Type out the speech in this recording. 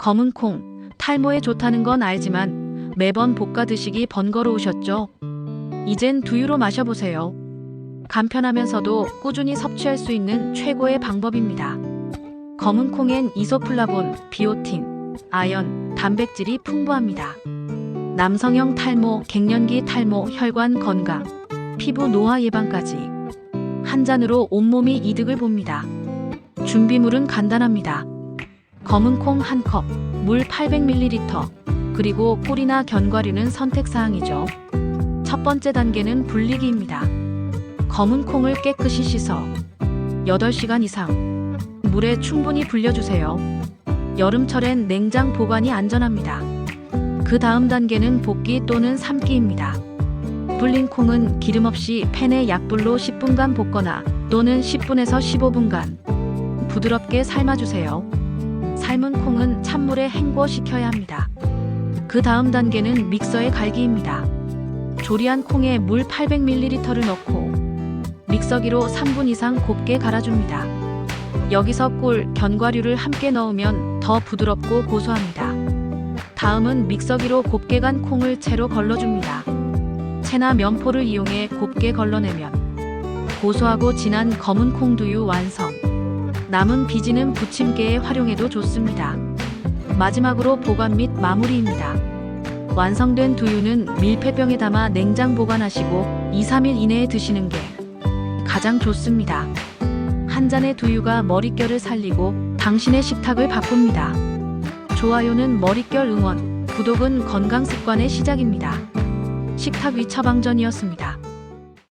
검은 콩, 탈모에 좋다는 건 알지만 매번 볶아 드시기 번거로우셨죠? 이젠 두유로 마셔보세요. 간편하면서도 꾸준히 섭취할 수 있는 최고의 방법입니다. 검은 콩엔 이소플라본, 비오틴, 아연, 단백질이 풍부합니다. 남성형 탈모, 갱년기 탈모, 혈관 건강, 피부 노화 예방까지 한 잔으로 온몸이 이득을 봅니다. 준비물은 간단합니다. 검은 콩한 컵, 물 800ml, 그리고 꿀이나 견과류는 선택사항이죠. 첫 번째 단계는 불리기입니다. 검은 콩을 깨끗이 씻어 8시간 이상 물에 충분히 불려주세요. 여름철엔 냉장 보관이 안전합니다. 그 다음 단계는 볶기 또는 삶기입니다. 불린 콩은 기름 없이 팬에 약불로 10분간 볶거나 또는 10분에서 15분간 부드럽게 삶아주세요. 삶은 콩은 찬물에 헹궈 식혀야 합니다. 그 다음 단계는 믹서의 갈기입니다. 조리한 콩에 물 800ml를 넣고 믹서기로 3분 이상 곱게 갈아줍니다. 여기서 꿀, 견과류를 함께 넣으면 더 부드럽고 고소합니다. 다음은 믹서기로 곱게 간 콩을 채로 걸러줍니다. 채나 면포를 이용해 곱게 걸러내면 고소하고 진한 검은 콩두유 완성. 남은 비지는 부침개에 활용해도 좋습니다. 마지막으로 보관 및 마무리입니다. 완성된 두유는 밀폐병에 담아 냉장 보관하시고 2, 3일 이내에 드시는 게 가장 좋습니다. 한 잔의 두유가 머릿결을 살리고 당신의 식탁을 바꿉니다. 좋아요는 머릿결 응원, 구독은 건강 습관의 시작입니다. 식탁 위 처방전이었습니다.